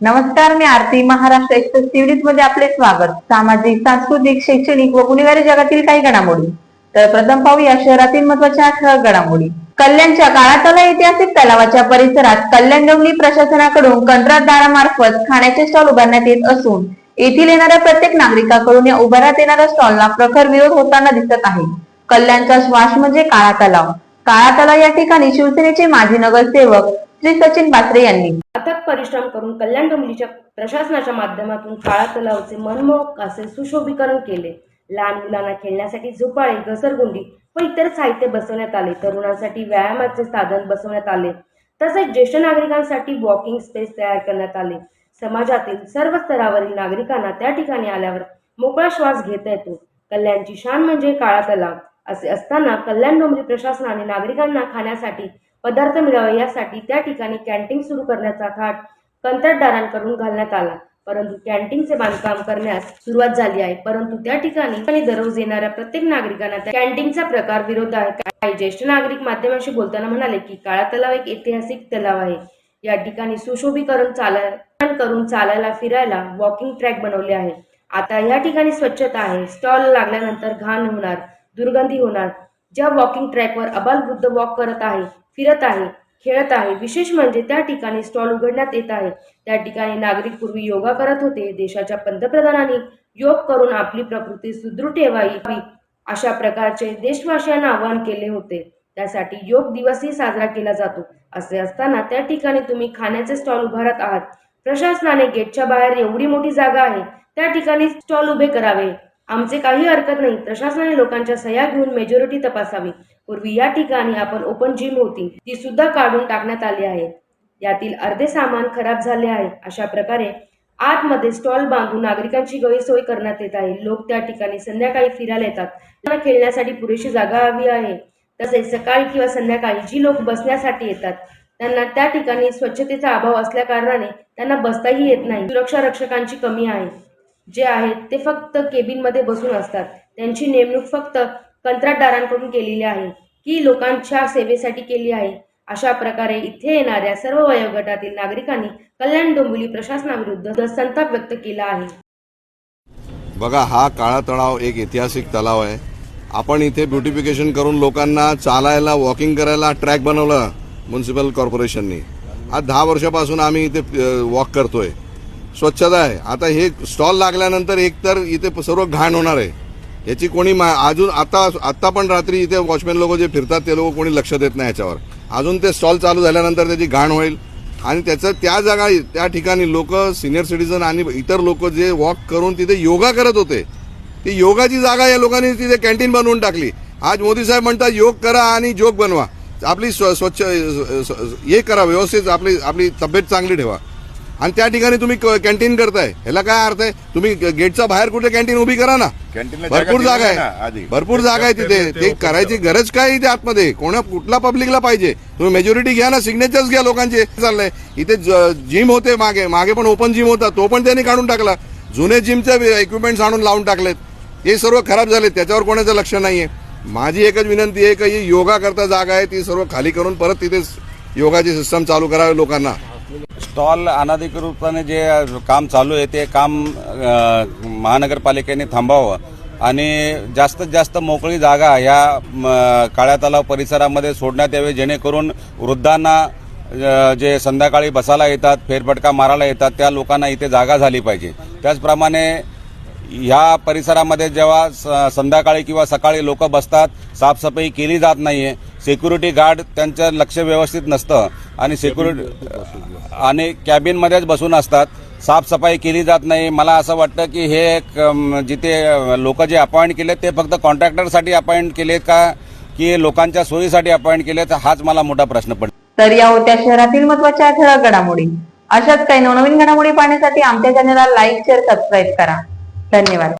नमस्कार मी आरती महाराष्ट्र एक्सप्रेस सिव्हिलीजमध्ये आपले स्वागत. सामाजिक सांस्कृतिक शैक्षणिक व गुन्हेगारी जगातील काही घडामोडी. तर प्रथम पाहूया शहरातील महत्त्वाच्या ठळक घडामोडी. कल्याणच्या काळातला ऐतिहासिक तलावाच्या परिसरात कल्याण डोंगरी प्रशासनाकडून कंत्राटदारामार्फत खाण्याचे स्टॉल उभारण्यात येत असून येथील येणाऱ्या प्रत्येक नागरिकाकडून या उभारण्यात येणाऱ्या स्टॉलला प्रखर विरोध होताना दिसत आहे. कल्याणचा श्वास म्हणजे काळा तलाव. काळा तलाव या ठिकाणी शिवसेनेचे माजी नगरसेवक श्री सचिन पात्रे यांनी परिश्रम करून कल्याण डोंबलीच्या प्रशासनाच्या माध्यमातून काळा तलावचे मनमोहक असे सुशोभीकरण केले. लहान मुलांना खेळण्यासाठी झोपाळे घसरगुंडी व इतर साहित्य बसवण्यात आले. तरुणांसाठी व्यायामाचे साधन बसवण्यात आले. तसेच ज्येष्ठ नागरिकांसाठी वॉकिंग स्पेस तयार करण्यात आले. समाजातील सर्व स्तरावरील नागरिकांना त्या ठिकाणी आल्यावर मोकळा श्वास घेता येतो. कल्याणची शान म्हणजे काळा तलाव. असे असताना कल्याण डोंबरी प्रशासनाने नागरिकांना खाण्यासाठी पदार्थ मिळावे यासाठी त्या ठिकाणी कॅन्टीन सुरू करण्याचा थाट कंत्राटदारांकडून घालण्यात आला. परंतु कॅन्टीनचे बांधकाम करण्यास सुरुवात झाली आहे. परंतु त्या ठिकाणी दररोज येणाऱ्या प्रत्येक नागरिकांना त्या कॅन्टीनचा प्रकार विरोध आहे. काही ज्येष्ठ नागरिक माध्यमांशी बोलताना म्हणाले की काळा तलाव एक ऐतिहासिक तलाव आहे. या ठिकाणी सुशोभीकरण चालण करून चालायला फिरायला वॉकिंग ट्रॅक बनवले आहे. आता या ठिकाणी स्वच्छता आहे. स्टॉल लागल्यानंतर घाण होणार दुर्गंधी होणार. ज्या वॉकिंग ट्रॅकवर अबालवृद्ध वॉक करत आहे फिरत आहे खेळत आहे. विशेष म्हणजे त्या ठिकाणी स्टॉल उघडण्यात येत आहे. त्या ठिकाणी नागरिक पूर्वी योगा करत होते. देशाच्या पंतप्रधानांनी योग करून आपली प्रकृती सुदृढ ठेवावी अशा प्रकारचे देशवासियांना आवाहन केले होते. त्यासाठी योग दिवसही साजरा केला जातो. असे असताना त्या ठिकाणी तुम्ही खाण्याचे स्टॉल उभारत आहात. प्रशासनाने गेटच्या बाहेर एवढी मोठी जागा आहे. त्या ठिकाणी स्टॉल उभे करावे. आमचे काही हरकत नाही. प्रशासनाने लोकांच्या सह्या घेऊन मेजॉरिटी तपासावी. पूर्वी या ठिकाणी आपण ओपन जिम होती. ती सुद्धा काढून टाकण्यात आली आहे. यातील अर्धे सामान खराब झाले आहे. अशा प्रकारे आतमध्ये स्टॉल बांधून नागरिकांची गैरसोय करण्यात येत आहे. लोक त्या ठिकाणी संध्याकाळी फिरायला येतात. त्यांना खेळण्यासाठी पुरेशी जागा हवी आहे. तसेच सकाळी किंवा संध्याकाळी जी लोक बसण्यासाठी येतात त्यांना त्या ठिकाणी स्वच्छतेचा अभाव असल्या कारणाने त्यांना बसताही येत नाही. सुरक्षा रक्षकांची कमी आहे. जे आहेत ते फक्त केबिनमध्ये बसून असतात. त्यांची नेमणूक फक्त कंत्राटदारांकडून केलेली आहे. की लोकांच्या सेवेसाठी केली आहे. अशा प्रकारे इथे येणाऱ्या सर्व वयोगटातील नागरिकांनी कल्याण डोंबिवली प्रशासनाविरुद्ध संताप व्यक्त केला आहे. बघा हा काळा तलाव एक ऐतिहासिक तलाव आहे. आपण इथे ब्युटिफिकेशन करून लोकांना चालायला वॉकिंग करायला ट्रॅक बनवला म्युन्सिपल कॉर्पोरेशननी आज दहा वर्षापासून आम्ही इथे वॉक करतोय. स्वच्छता आहे. आता हे स्टॉल लागल्यानंतर एकतर इथे सर्व घाण होणार आहे. याची कोणी मा- अजून आता आता पण रात्री इथे वॉचमॅन लोक जे फिरतात ते लोक कोणी लक्ष देत नाही याच्यावर. अजून ते स्टॉल चालू झाल्यानंतर त्याची घाण होईल. आणि त्याचं त्या जागा त्या ठिकाणी लोक सिनियर सिटीजन आणि इतर लोक जे वॉक करून तिथे योगा करत होते. ती योगाची जागा या लोकांनी तिथे कॅन्टीन बनवून टाकली. आज मोदी साहेब म्हणतात योग करा आणि जोग बनवा. आपली स्व- स्वच्छ हे करा व्यवस्थित आपली आपली तब्येत चांगली ठेवा. आणि त्या ठिकाणी तुम्ही कॅन्टीन करताय. ह्याला काय अर्थ आहे? तुम्ही गेटच्या बाहेर कुठे कॅन्टीन उभी करा ना? भरपूर जागा आहे. भरपूर जागा आहे तिथे. ते करायची गरज काय इथे आतमध्ये? कोणा कुठला पब्लिकला पाहिजे? तुम्ही मेजॉरिटी घ्या ना सिग्नेचर्स घ्या लोकांचे. चाललंय. इथे जिम होते मागे. मागे पण ओपन जिम होता. तो पण त्यांनी काढून टाकला. जुने जिमचे इक्विपमेंट्स आणून लावून टाकलेत. हे सर्व खराब झाले त्याच्यावर कोणाचं लक्ष नाहीये. माझी एकच विनंती आहे की योगा करता जागा आहे ती सर्व खाली करून परत तिथे योगाची सिस्टम चालू करावे लोकांना. स्टॉल अनाधिकृतपणे जे काम चालू आहे ते काम महानगरपालिकेने थांबावं. आणि जास्तीत जास्त मोकळी जागा या म, काळ्या तलाव परिसरामध्ये सोडण्यात यावी जेणेकरून वृद्धांना जे संध्याकाळी बसायला येतात फेरफटका मारायला येतात त्या लोकांना इथे जागा झाली पाहिजे. त्याचप्रमाणे ह्या परिसरामध्ये जेव्हा स- संध्याकाळी किंवा सकाळी लोक बसतात साफसफाई केली जात नाही आहे सिक्युरिटी गार्ड त्यांचं लक्ष व्यवस्थित नसतं. आणि सिक्युरिटी आणि कॅबिनमध्येच बसून असतात. साफसफाई केली जात नाही. मला असं वाटतं की हे जिथे लोक जे अपॉइंट केलेत ते फक्त कॉन्ट्रॅक्टरसाठी अपॉइंट केलेत का की लोकांच्या सोयीसाठी अपॉइंट केलेत हाच मला मोठा प्रश्न पडतो. तर या होत्या शहरातील महत्त्वाच्या ठळक घडामोडी. अशाच काही नवनवीन घडामोडी पाहण्यासाठी आमच्या चॅनलला लाईक शेअर सबस्क्राईब करा. धन्यवाद.